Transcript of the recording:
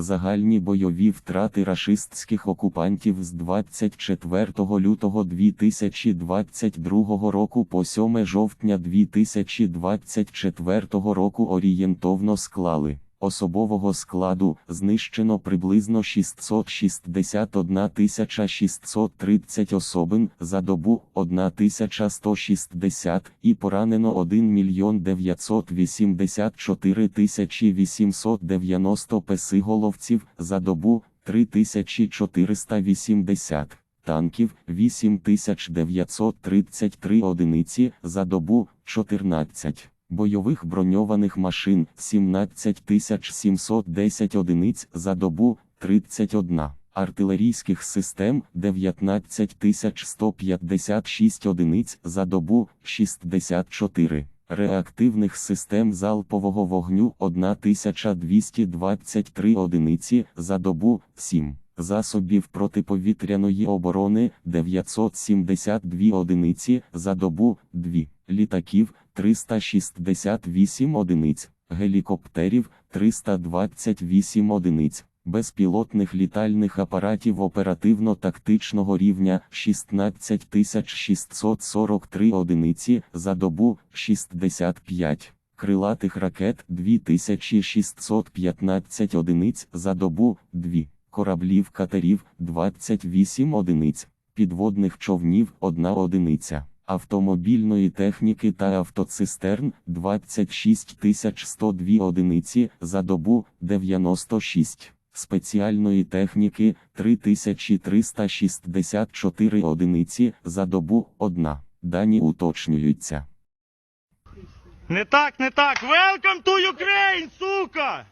Загальні бойові втрати рашистських окупантів з 24 лютого 2022 року по 7 жовтня 2024 року орієнтовно склали. Особового складу знищено приблизно 661 630 особин за добу 1160 і поранено 1 мільйон 984 890 песиголовців за добу 3480 танків 8933 одиниці за добу 14 бойових броньованих машин 17710 одиниць за добу 31 артилерійських систем 19156 одиниць за добу 64 реактивних систем залпового вогню 1223 одиниці за добу 7 засобів протиповітряної оборони 972 одиниці за добу 2 літаків 368 одиниць, гелікоптерів 328 одиниць, безпілотних літальних апаратів оперативно-тактичного рівня 16643 одиниці за добу 65. Крилатих ракет 2615 одиниць за добу 2, кораблів катерів 28 одиниць, підводних човнів 1 одиниця автомобільної техніки та автоцистерн 26 102 одиниці за добу 96, спеціальної техніки 3364 одиниці за добу 1. Дані уточнюються. Не так, не так. Welcome to Ukraine, сука!